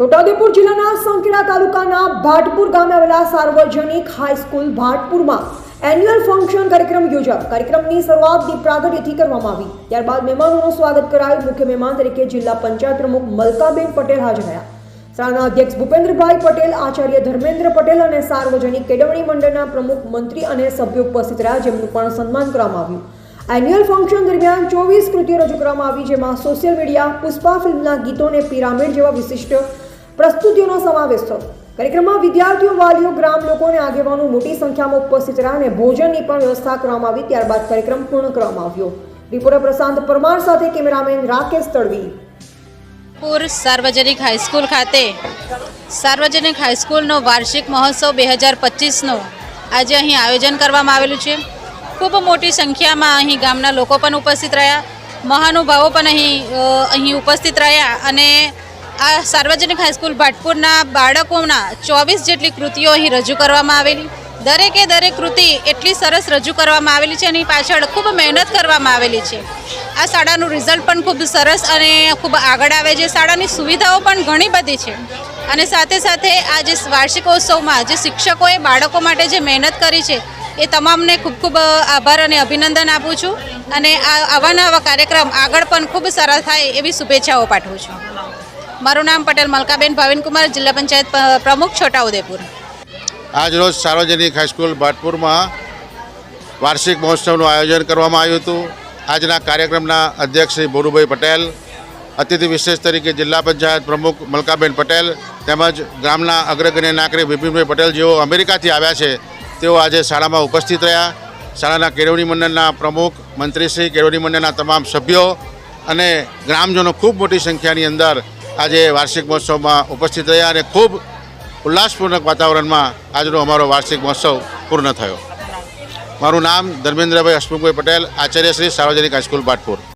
છોટાઉદેપુર જિલ્લાના સંકેડા તાલુકાના ભાટપુર ગામે આવેલા સાર્વજનિક હાઈસ્કૂલ ભાટપુરમાં એન્યુઅલ ફંક્શન કાર્યક્રમ યોજાયો. કાર્યક્રમની શરૂઆત દીપ પ્રાગટ્યથી કરવામાં આવી. ત્યારબાદ મહેમાનોનું સ્વાગત કરાયું. મુખ્ય મહેમાન તરીકે જિલ્લા પંચાયત પ્રમુખ મલકાબેન પટેલ હાજર રહ્યા. શાળાના અધ્યક્ષ ભૂપેન્દ્રભાઈ પટેલ, આચાર્ય ધર્મેન્દ્ર પટેલ અને સાર્વજનિક કેળવણી મંડળના પ્રમુખ મંત્રી અને સભ્યો ઉપસ્થિત રહ્યા, જેમનું પણ સન્માન કરવામાં આવ્યું. એન્યુઅલ ફંક્શન દરમિયાન ચોવીસ કૃતિઓ રજૂ કરવામાં આવી, જેમાં સોશિયલ મીડિયા પુષ્પા ફિલ્મના ગીતો અને પિરામિડ જેવા વિશિષ્ટ પ્રસ્તુતિઓનો સમાવેશ થયો. કાર્યક્રમમાં વિદ્યાર્થીઓ, વાલીઓ, ગ્રામ લોકો અને આગેવાનો મોટી સંખ્યામાં ઉપસ્થિત રહ્યા અને ભોજનની પણ વ્યવસ્થા કરવામાં આવી. ત્યારબાદ કાર્યક્રમ પૂર્ણ કરવામાં આવ્યો. રિપોર્ટર પ્રશાંત પરમાર સાથે કેમેરામેન રાકેશ તડવી. પૂર સાર્વજનિક હાઈસ્કૂલ ખાતે. સાર્વજનિક હાઈસ્કૂલનો વાર્ષિક મહોત્સવ બે હજાર પચીસનો આજે અહીં આયોજન કરવામાં આવેલું છે. ખૂબ મોટી સંખ્યામાં અહીં ગામના લોકો પણ ઉપસ્થિત રહ્યા. મહાનુભાવો પણ અહીં અહીં ઉપસ્થિત રહ્યા અને આ સાર્વજનિક હાઈસ્કૂલ ભાટપુરના બાળકોના ચોવીસ જેટલી કૃતિઓ અહીં રજૂ કરવામાં આવેલી. દરેકે દરેક કૃતિ એટલી સરસ રજૂ કરવામાં આવેલી છે એની પાછળ ખૂબ મહેનત કરવામાં આવેલી છે. આ શાળાનું રિઝલ્ટ પણ ખૂબ સરસ અને ખૂબ આગળ આવે છે. શાળાની સુવિધાઓ પણ ઘણી બધી છે. અને સાથે સાથે આ જે વાર્ષિકોત્સવમાં જે શિક્ષકોએ બાળકો માટે જે મહેનત કરી છે, એ તમામને ખૂબ ખૂબ આભાર અને અભિનંદન આપું છું. અને આ આવા નવા કાર્યક્રમ આગળ પણ ખૂબ સારા થાય એવી શુભેચ્છાઓ પાઠવું છું. મારું નામ પટેલ મલકાબેન ભાવિનકુમાર, જિલ્લા પંચાયત પ્રમુખ છોટાઉદેપુર. આજ રોજ સાર્વજનિક હાઈસ્કૂલ ભાટપુરમાં વાર્ષિક મહોત્સવનું આયોજન કરવામાં આવ્યું હતું. આજના કાર્યક્રમના અધ્યક્ષ શ્રી ભોરુભાઈ પટેલ, અતિથિ વિશેષ તરીકે જિલ્લા પંચાયત પ્રમુખ મલકાબેન પટેલ તેમજ ગામના અગ્રગણ્ય નાગરિક વિપિનભાઈ પટેલ જેઓ અમેરિકાથી આવ્યા છે, તેઓ આજે શાળામાં ઉપસ્થિત રહ્યા. શાળાના કેળવણી મંડળના પ્રમુખ, મંત્રીશ્રી, કેળવણી મંડળના તમામ સભ્યો અને ગ્રામજનો ખૂબ મોટી સંખ્યાની અંદર આજે વાર્ષિક મહોત્સવમાં ઉપસ્થિત રહ્યા અને ખૂબ ઉલ્લાસપૂર્વક વાતાવરણમાં આજનો અમારો વાર્ષિક મહોત્સવ પૂર્ણ થયો. મારું નામ ધર્મેન્દ્રભાઈ હસમુખભાઈ પટેલ, આચાર્ય શ્રી સાર્વજનિક હાઈસ્કૂલ ભાટપુર